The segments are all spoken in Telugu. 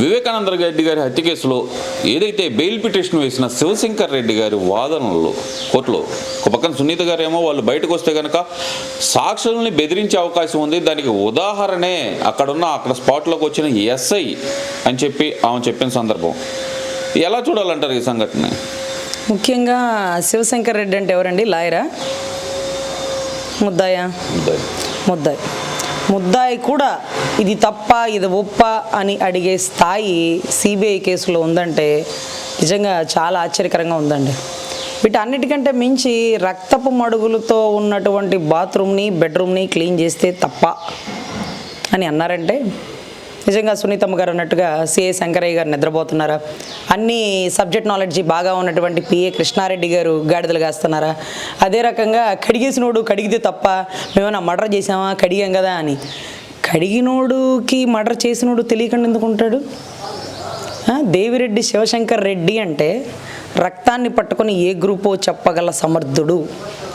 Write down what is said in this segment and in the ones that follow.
వివేకానంద రెడ్డి గారి హత్య కేసులో ఏదైతే బెయిల్ పిటిషన్ వేసిన శివశంకర్ రెడ్డి గారి వాదనలు కోర్టులో ఒక పక్కన సునీత గారు ఏమో వాళ్ళు బయటకు వస్తే కనుక సాక్షుల్ని బెదిరించే అవకాశం ఉంది. దానికి ఉదాహరణే అక్కడున్న అక్కడ స్పాట్లోకి వచ్చిన ఎస్ఐ అని చెప్పి ఆమె చెప్పిన సందర్భం. ఎలా చూడాలంటారు ఈ సంఘటన ముఖ్యంగా శివశంకర్ రెడ్డి అంటే ఎవరండి? లాయరా? ముద్దాయా? ముద్దాయి. ముద్దాయి. ముద్దాయి కూడా ఇది తప్ప ఇది ఒప్ప అని అడిగే స్థాయి సిబిఐ కేసులో ఉందంటే నిజంగా చాలా ఆశ్చర్యకరంగా ఉందండి. వీటన్నిటికంటే మించి రక్తపు మడుగులతో ఉన్నటువంటి బాత్రూమ్ని బెడ్రూమ్ని క్లీన్ చేస్తే తప్ప అని అన్నారంటే నిజంగా సునీతమ్మ గారు అన్నట్టుగా సిఏ శంకరయ్య గారు నిద్రపోతున్నారా? అన్ని సబ్జెక్ట్ నాలెడ్జి బాగా ఉన్నటువంటి పిఏ కృష్ణారెడ్డి గారు గాడిదలు కాస్తున్నారా? అదే రకంగా కడిగేసినోడు కడిగితే తప్ప మేమైనా మర్డర్ చేసామా కడిగాం కదా అని. కడిగినోడుకి మర్డర్ చేసినోడు తెలియకుండా ఎందుకు ఉంటాడు? దేవిరెడ్డి శివశంకర్ రెడ్డి అంటే రక్తాన్ని పట్టుకొని ఏ గ్రూపో చెప్పగల సమర్థుడు.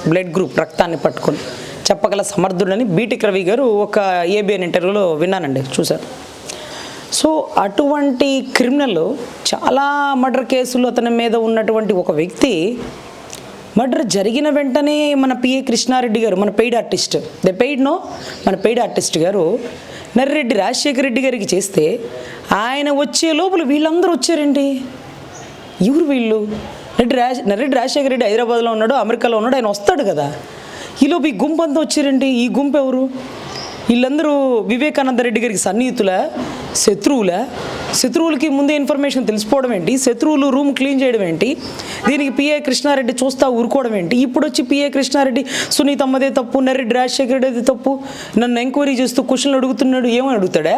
బ్లడ్ గ్రూప్ రక్తాన్ని పట్టుకొని చెప్పగల సమర్థుడని బీటిక్ రవి గారు ఒక ఏబిఎన్ ఇంటర్వ్యూలో విన్నానండి చూశారు సో అటువంటి క్రిమినల్ చాలా మర్డర్ కేసులు అతని మీద ఉన్నటువంటి ఒక వ్యక్తి మర్డర్ జరిగిన వెంటనే మన పిఏ కృష్ణారెడ్డి గారు మన paid artist the paid no మన పెయిడ్ ఆర్టిస్ట్ గారు నర్రెడ్డి రాజశేఖర రెడ్డి గారికి చేస్తే ఆయన వచ్చే లోపల వీళ్ళందరూ వచ్చారండి ఎవరు వీళ్ళు? రెడ్డి రాజ నర్రెడ్డి రాజశేఖర రెడ్డి హైదరాబాద్లో ఉన్నాడు అమెరికాలో ఉన్నాడు ఆయన వస్తాడు కదా. ఈలోపు ఈ గుంపు అంతా వచ్చారండి ఈ గుంపు ఎవరు? వీళ్ళందరూ వివేకానంద రెడ్డి గారికి సన్నిహితుల శత్రువుల. శత్రువులకి ముందే ఇన్ఫర్మేషన్ తెలిసిపోవడం ఏంటి? శత్రువులు రూమ్ క్లీన్ చేయడం ఏంటి? దీనికి పిఏ కృష్ణారెడ్డి చూస్తా ఊరుకోవడం ఏంటి? ఇప్పుడు వచ్చి పిఏ కృష్ణారెడ్డి సునీతమ్మదే తప్పు నరెడ్డి రాజశేఖర రెడ్డి తప్పు నన్ను ఎంక్వైరీ చేస్తూ క్వశ్చన్లు అడుగుతున్నాడు ఏమని అడుగుతాడా?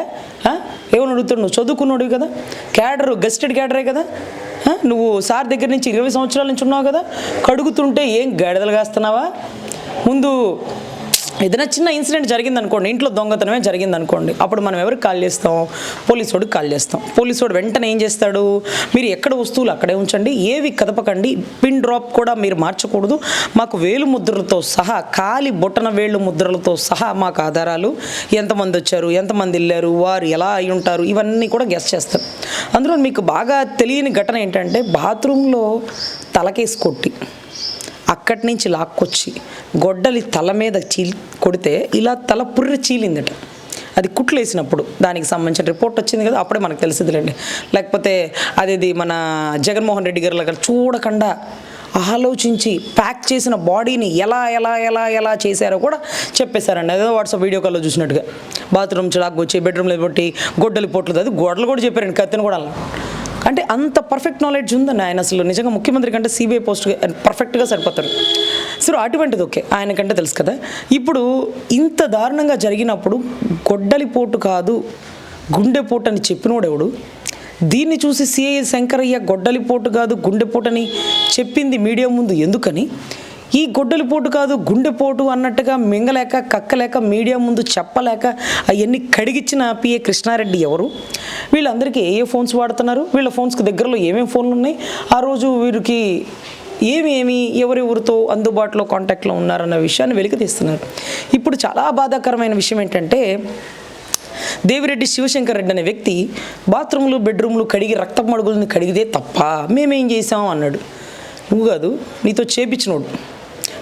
ఏమని అడుగుతాడు? నువ్వు చదువుకున్నాడు కదా? క్యాడర్ గస్టెడ్ క్యాడరే కదా? నువ్వు సార్ దగ్గర నుంచి ఇరవై సంవత్సరాల నుంచి ఉన్నావు కదా? కడుగుతుంటే ఏం గడదలు కాస్తున్నావా? ముందు ఏదైనా చిన్న ఇన్సిడెంట్ జరిగింది అనుకోండి ఇంట్లో దొంగతనమే జరిగింది అనుకోండి అప్పుడు మనం ఎవరికి కాల్ చేస్తాం? పోలీసోడికి కాల్ చేస్తాం. పోలీసోడు వెంటనే ఏం చేస్తాడు? మీరు ఎక్కడ వస్తువులు అక్కడే ఉంచండి ఏవి కదపకండి పిన్ డ్రాప్ కూడా మీరు మార్చకూడదు. మాకు వేలు ముద్రలతో సహా కాలి బొట్టన వేళ్ళు ముద్రలతో సహా మాకు ఆధారాలు. ఎంతమంది వచ్చారు? ఎంతమంది వెళ్ళారు? వారు ఎలా అయి ఉంటారు? ఇవన్నీ కూడా గెస్ట్ చేస్తారు అందులో మీకు బాగా తెలియని ఘటన ఏంటంటే బాత్రూంలో తలకేసి కొట్టి అక్కడి నుంచి లాక్కొచ్చి గొడ్డలి తల మీద చీల్ కొడితే ఇలా తల పుర్రె చీలిందట. అది కుట్లేసినప్పుడు దానికి సంబంధించిన రిపోర్ట్ వచ్చింది కదా అప్పుడే మనకు తెలిసిందిలేండి. లేకపోతే అదేది మన జగన్మోహన్ రెడ్డి గారి దగ్గర చూడకుండా ఆలోచించి ప్యాక్ చేసిన బాడీని ఎలా ఎలా ఎలా ఎలా చేశారో కూడా చెప్పేశారండి. అదే వాట్సాప్ వీడియో కాల్లో చూసినట్టుగా. బాత్రూమ్ చిలాకు వచ్చి బెడ్రూమ్లో పెట్టి గొడ్డలి పొట్లు అది గొడ్డలు కూడా చెప్పారండి కత్తిని కూడా అలా. అంటే అంత పర్ఫెక్ట్ నాలెడ్జ్ ఉందని ఆయన అసలు నిజంగా ముఖ్యమంత్రి కంటే సిబిఐ పోస్ట్ పర్ఫెక్ట్గా సరిపోతారు. సో అటువంటిది ఓకే ఆయనకంటే తెలుసు కదా. ఇప్పుడు ఇంత దారుణంగా జరిగినప్పుడు గొడ్డలిపోటు కాదు గుండెపోటు అని చెప్పినోడెవడు దీన్ని చూసి సిఐ శంకరయ్య గొడ్డలిపోటు కాదు గుండెపోటని చెప్పింది మీడియా ముందు ఎందుకని? ఈ గొడ్డలిపోటు కాదు గుండెపోటు అన్నట్టుగా మింగలేక కక్కలేక మీడియా ముందు చెప్పలేక అవన్నీ కడిగిచ్చిన పిఏ కృష్ణారెడ్డి ఎవరు? వీళ్ళందరికీ ఏ ఏ ఫోన్స్ వాడుతున్నారు? వీళ్ళ ఫోన్స్కి దగ్గరలో ఏమేమి ఫోన్లు ఉన్నాయి ఆ రోజు వీరికి ఏమేమి ఎవరెవరితో అందుబాటులో కాంటాక్ట్లో ఉన్నారన్న విషయాన్ని వెలికి తీస్తున్నారు. ఇప్పుడు చాలా బాధాకరమైన విషయం ఏంటంటే దేవిరెడ్డి శివశంకర్ రెడ్డి అనే వ్యక్తి బాత్రూమ్లు బెడ్రూమ్లు కడిగి రక్తపు మడుగులను కడిగితే తప్ప మేమేం చేసాం అన్నాడు. నువ్వు కాదు నీతో చేపించినోడు.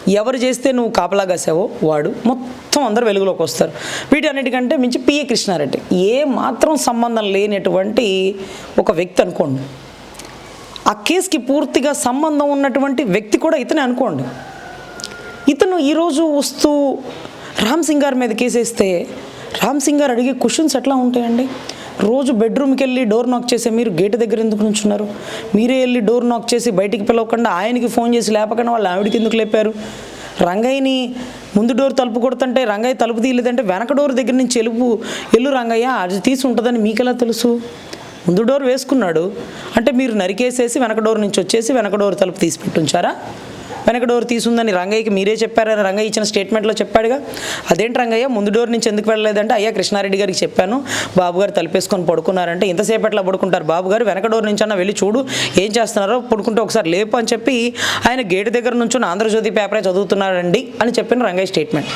ఎవరు చేస్తే నువ్వు కాపలా కాసావో వాడు మొత్తం అందరు వెలుగులోకి వస్తారు. వీటన్నిటికంటే మించి పిఏ కృష్ణారెడ్డి. ఏ మాత్రం సంబంధం లేనటువంటి ఒక వ్యక్తి అనుకోండి. ఆ కేసుకి పూర్తిగా సంబంధం ఉన్నటువంటి వ్యక్తి కూడా ఇతనే అనుకోండి. ఇతను ఈరోజు వస్తూ రామ్ సింగ్ గారి మీద కేసేస్తే రామ్ సింగ్ గారు అడిగే క్వశ్చన్స్ ఎట్లా ఉంటాయండి? రోజు బెడ్రూమ్కి వెళ్ళి డోర్ నాక్ చేసే మీరు గేట్ దగ్గర ఎందుకు నుంచున్నారు? మీరే వెళ్ళి డోర్ నాక్ చేసి బయటికి పిలవకుండా ఆయనకి ఫోన్ చేసి లేపకుండా వాళ్ళు ఆవిడకి ఎందుకు లేపారు? రంగయ్యని ముందు డోర్ తలుపు కొడుతుంటే రంగయ్య తలుపు తీయలేదంటే వెనక డోర్ దగ్గర నుంచి ఎలుపు ఎల్లు రంగయ్య అది తీసి ఉంటుందని మీకెలా తెలుసు? ముందు డోర్ వేసుకున్నాడు. అంటే మీరు నరికేసేసి వెనక డోర్ నుంచి వచ్చేసి వెనక డోర్ తలుపు తీసి పెట్టుంచారా? వెనక డోర్ తీసుందని రంగయ్యకి మీరే చెప్పారని రంగయ్య ఇచ్చిన స్టేట్మెంట్లో చెప్పాడుగా. అదేంటి రంగయ్య ముందు డోర్ నుంచి ఎందుకు వెళ్ళలేదంటే అయ్యా కృష్ణారెడ్డి గారికి చెప్పాను. బాబు గారు తలిపేసుకొని పడుకున్నారంటే ఇంతసేపు ఎట్లా పడుకుంటారు బాబు గారు. వెనక డోర్ నుంచి అన్న వెళ్ళి చూడు ఏం చేస్తున్నారో పడుకుంటే ఒకసారి లేపు అని చెప్పి ఆయన గేటు దగ్గర నుంచి ఆంధ్రజ్యోతి పేపరే చదువుతున్నారండి అని చెప్పిన రంగయ్య స్టేట్మెంట్.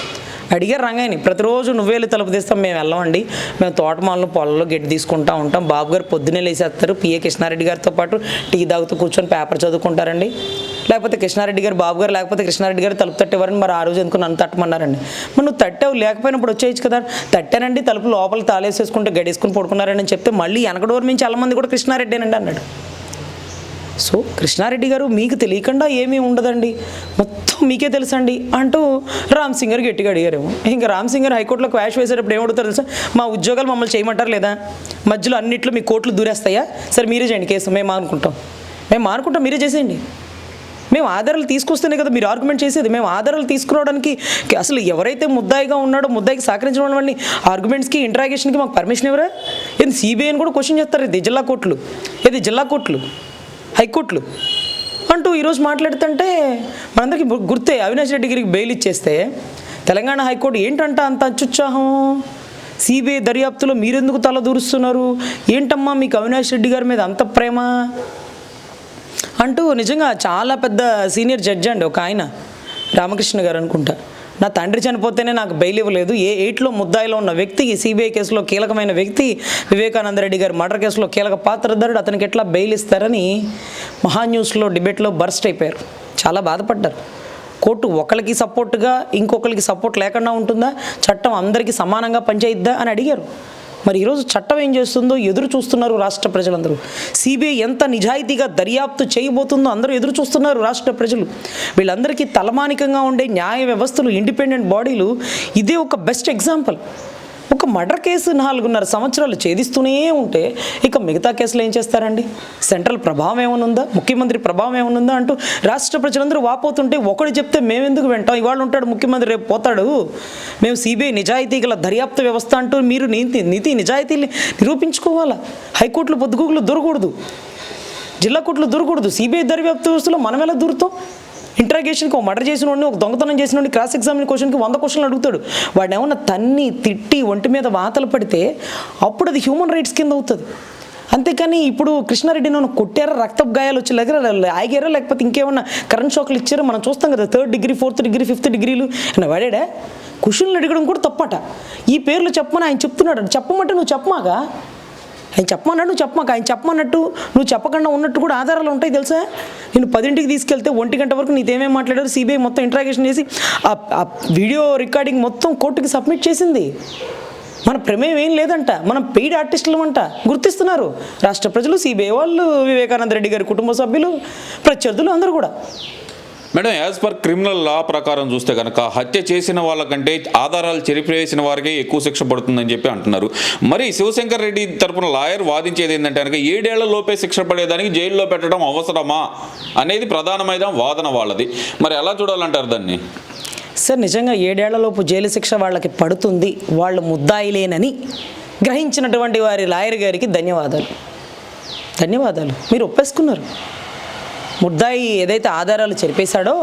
అడిగారు రంగయ్యని ప్రతిరోజు నువ్వేళ్ళు తలుపు తీస్తాం మేము వెళ్ళమండి. మేము తోటమాలను పొలంలో గడ్డి తీసుకుంటా ఉంటాం. బాబు గారు పొద్దున్నే లేసేస్తారు. పిఏ కృష్ణారెడ్డి గారితో పాటు టీ తాగుతూ కూర్చొని పేపర్ చదువుకుంటారండి. లేకపోతే కృష్ణారెడ్డి గారు బాబు గారు లేకపోతే కృష్ణారెడ్డి గారు తలుపు తట్టేవారని మరి ఆ రోజు ఎందుకు నన్ను తట్టమన్నారండి? మరి నువ్వు తట్టావు లేకపోయినప్పుడు వచ్చేయచ్చు కదా. తట్టానండి తలుపు లోపల తాళేసేసుకుంటే గడేసుకుని పడుకున్నారని చెప్తే మళ్ళీ వెనక డోర్ నుంచి చాలా మంది కూడా కృష్ణారెడ్డేనండి అన్నాడు. సో కృష్ణారెడ్డి గారు మీకు తెలియకుండా ఏమీ ఉండదండి. మొత్తం మీకే తెలుసండి. అంటూ రామ్ సింగ్ గారు గట్టిగా అడిగారేమో. ఇంకా రామ్ సింగ్ గారు హైకోర్టులో క్వాష్ వేసేటప్పుడు ఏమడుగుతారు తెలుసా? మా ఉద్యోగాలు మమ్మల్ని చేయమంటారు లేదా? మధ్యలో అన్నిట్లో మీ కోర్టులు దూరేస్తాయా? సరే మీరే చేయండి కేసు. మేము అనుకుంటాం మేము మానుకుంటాం మీరే చేసేయండి. మేము ఆధారాలు తీసుకొస్తేనే కదా మీరు ఆర్గ్యుమెంట్ చేసేది. మేము ఆధారాలు తీసుకురావడానికి అసలు ఎవరైతే ముద్దాయిగా ఉన్నాడో ముద్దాయికి సహకరించడం వాళ్ళని ఆర్గ్యుమెంట్స్కి ఇంటరాగేషన్కి మాకు పర్మిషన్ ఎవరా? ఇది సిబిఐని కూడా క్వశ్చన్ చేస్తారు. ఇది జిల్లా కోర్టులు. ఇది జిల్లా కోర్టులు. హైకోర్టులు. అంటూ ఈరోజు మాట్లాడుతుంటే మనందరికీ గుర్తే అవినాష్ రెడ్డి గారికి బెయిల్ ఇచ్చేస్తే తెలంగాణ హైకోర్టు ఏంటంట అంత అత్యుత్సాహం? సిబిఐ దర్యాప్తులో మీరెందుకు తల దూరుస్తున్నారు ఏంటమ్మా మీకు అవినాష్ రెడ్డి గారి మీద అంత ప్రేమ? అంటూ నిజంగా చాలా పెద్ద సీనియర్ జడ్జి అండి ఒక ఆయన రామకృష్ణ గారు అనుకుంటా. నా తండ్రి చనిపోతేనే నాకు బెయిల్ ఇవ్వలేదు. ఏ ఎయిట్లో ముద్దాయిలో ఉన్న వ్యక్తి సిబిఐ కేసులో కీలకమైన వ్యక్తి వివేకానంద రెడ్డి గారు మర్డర్ కేసులో కీలక పాత్రధారుడు అతనికి ఎట్లా బెయిల్ ఇస్తారని మహాన్యూస్లో డిబేట్లో బర్స్ట్ అయిపోయారు. చాలా బాధపడ్డారు. కోర్టు ఒకరికి సపోర్ట్గా ఇంకొకరికి సపోర్ట్ లేకుండా ఉంటుందా? చట్టం అందరికీ సమానంగా పనిచేయిద్దా అని అడిగారు. మరి ఈరోజు చట్టం ఏం చేస్తుందో ఎదురు చూస్తున్నారు రాష్ట్ర ప్రజలందరూ. సిబిఐ ఎంత నిజాయితీగా దర్యాప్తు చేయబోతుందో అందరూ ఎదురు చూస్తున్నారు రాష్ట్ర ప్రజలు. వీళ్ళందరికీ తలమానికంగా ఉండే న్యాయ వ్యవస్థలు ఇండిపెండెంట్ బాడీలు ఇదే ఒక బెస్ట్ ఎగ్జాంపుల్. ఒక మర్డర్ కేసు నాలుగున్నర సంవత్సరాలు ఛేదిస్తూనే ఉంటే ఇక మిగతా కేసులు ఏం చేస్తారండి? సెంట్రల్ ప్రభావం ఏమనుందా ముఖ్యమంత్రి ప్రభావం ఏమనుందా అంటూ రాష్ట్ర ప్రజలందరూ వాపోతుంటే ఒకడు చెప్తే మేమెందుకు వింటాం? ఇవాళ ఉంటాడు ముఖ్యమంత్రి రేపు పోతాడు. మేము సిబిఐ నిజాయితీ గల దర్యాప్తు వ్యవస్థ అంటూ మీరు నీతి నీతి నిజాయితీని నిరూపించుకోవాలా? హైకోర్టులు పొద్దుగూకులు దొరకూడదు జిల్లా కోర్టులు దొరకూడదు సిబిఐ దర్యాప్తు వ్యవస్థలో మనం ఎలా దూరుతాం? ఇంటరాగేషన్కి ఒక మర్డర్ చేసిన వాడిని ఒక దొంగతనం చేసిన వాడిని క్రాస్ ఎగ్జామిన్ క్వశ్చన్కి వంద క్వశ్చన్లు అడుగుతాడు. వాడు ఏమన్నా తన్ని తిట్టి ఒంటి మీద వాతలు పడితే అప్పుడు అది హ్యూమన్ రైట్స్ కింద అవుతుంది. అంతేకాని ఇప్పుడు కృష్ణారెడ్డి నన్ను కొట్టారా రక్తపు గాయాలు వచ్చి దగ్గర ఆగారా లేకపోతే ఇంకేమన్నా కరెంట్ షాక్లు ఇచ్చారా? మనం చూస్తాం కదా third degree fourth degree fifth డిగ్రీలు అని వాడాడా? క్వశ్చన్లు అడగడం కూడా తప్పట. ఈ పేర్లు చెప్పమని ఆయన చెప్తున్నాడు. చెప్పమంటే నువ్వు చెప్పమాగా? ఆయన చెప్పమన్నాడు నువ్వు చెప్పమాక ఆయన చెప్పమన్నట్టు నువ్వు చెప్పకుండా ఉన్నట్టు కూడా ఆధారాలు ఉంటాయి తెలుసా? నేను పదింటికి తీసుకెళ్తే ఒంటి గంట వరకు నీదేమేం మాట్లాడారు సిబిఐ మొత్తం ఇంట్రాగేషన్ చేసి ఆ- ఆ వీడియో రికార్డింగ్ మొత్తం కోర్టుకి సబ్మిట్ చేసింది. మన ప్రమేయం ఏం లేదంట మనం పెయిడ్ ఆర్టిస్టులు అంట గుర్తిస్తున్నారు. రాష్ట్ర ప్రజలు సిబిఐ వాళ్ళు వివేకానంద రెడ్డి గారి కుటుంబ సభ్యులు ప్రత్యర్థులు అందరూ కూడా. Madam as per criminal law ప్రకారం చూస్తే కనుక హత్య చేసిన వాళ్ళకంటే ఆధారాలు చెరిపివేసిన వారికే ఎక్కువ శిక్ష పడుతుందని చెప్పి అంటున్నారు. మరి శివశంకర్ రెడ్డి తరపున లాయర్ వాదించేది ఏంటంటే కనుక ఏడేళ్ళ లోపే శిక్ష పడేదానికి జైల్లో పెట్టడం అవసరమా అనేది ప్రధానమైన వాదన వాళ్ళది. మరి ఎలా చూడాలంటారు దాన్ని? సార్ నిజంగా ఏడేళ్ళలోపు జైలు శిక్ష వాళ్ళకి పడుతుంది. వాళ్ళు ముద్దాయిలేనని గ్రహించినటువంటి వారి లాయర్ గారికి ధన్యవాదాలు. ధన్యవాదాలు. మీరు ఒప్పేసుకున్నారు. ముద్దాయి ఏదైతే ఆధారాలు చెరిపేశాడో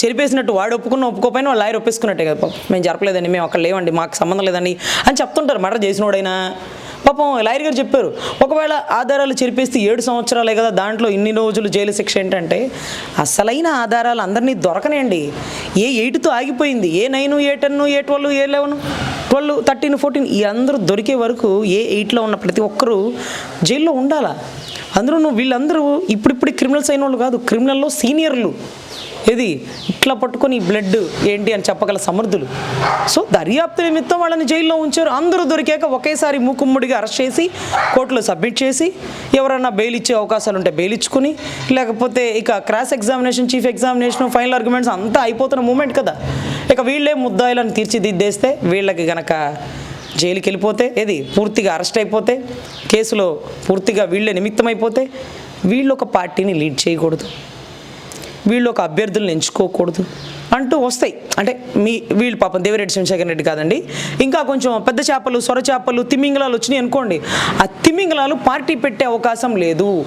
చెరిపేసినట్టు వాడు ఒప్పుకున్న ఒప్పుకోపోయినా వాళ్ళు లాయర్ ఒప్పేసుకున్నట్టే కదా పాపం. మేము జరపలేదండి మేము అక్కడ లేవండి మాకు సంబంధం లేదండి అని చెప్తుంటారు మర్డర్ చేసినోడైనా. పాపం లాయర్ గారు చెప్పారు ఒకవేళ ఆధారాలు చెరిపేస్తే ఏడు సంవత్సరాలే కదా దాంట్లో ఇన్ని రోజులు జైలు శిక్ష ఏంటంటే అసలైన ఆధారాలు అందరినీ దొరకనండి ఏ ఎయిట్తో ఆగిపోయింది A nine A ten A twelve A eleven twelve thirteen fourteen ఈ అందరూ దొరికే వరకు ఏ ఎయిట్లో ఉన్న ప్రతి ఒక్కరూ జైల్లో ఉండాలా? అందరూ నువ్వు వీళ్ళందరూ ఇప్పుడిప్పుడు క్రిమినల్స్ అయిన వాళ్ళు కాదు క్రిమినల్లో సీనియర్లు. ఏది? ఇట్లా పట్టుకొని బ్లడ్ ఏంటి అని చెప్పగల సమర్థులు. సో దర్యాప్తు నిమిత్తం వాళ్ళని జైల్లో ఉంచారు. అందరూ దొరికాక ఒకేసారి మూకుమ్ముడిగా అరెస్ట్ చేసి కోర్టులో సబ్మిట్ చేసి ఎవరన్నా బెయిల్ ఇచ్చే అవకాశాలు ఉంటే బెయిల్ ఇచ్చుకుని లేకపోతే ఇక cross examination chief examination final arguments అంతా అయిపోతున్న మూమెంట్ కదా. ఇక వీళ్ళే ముద్దాయిలను తీర్చిదిద్దేస్తే వీళ్ళకి గనక జైలుకి వెళ్ళిపోతే ఏది? పూర్తిగా అరెస్ట్ అయిపోతే కేసులో పూర్తిగా వీళ్ళే నిమిత్తం అయిపోతే వీళ్ళు ఒక పార్టీని లీడ్ చేయకూడదు. వీళ్ళు ఒక అభ్యర్థులను ఎంచుకోకూడదు. అంటూ వస్తాయి. అంటే మీ వీళ్ళు పాపం దేవిరెడ్డి చంద్రశేఖర్ రెడ్డి కాదండి. ఇంకా కొంచెం పెద్ద చేపలు సొర చేపలు తిమింగలాలు వచ్చినాయి అనుకోండి. ఆ తిమింగలాలు పార్టీ పెట్టే అవకాశం లేదు.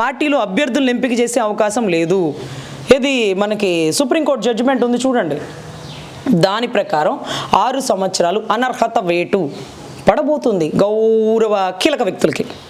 పార్టీలో అభ్యర్థులను ఎంపిక చేసే అవకాశం లేదు. ఇది మనకి సుప్రీంకోర్టు జడ్జిమెంట్ ఉంది చూడండి. దాని ప్రకారం ఆరు సంవత్సరాలు అనర్హత వేటు పడబోతుంది. గౌరవ కీలక వ్యక్తులకి.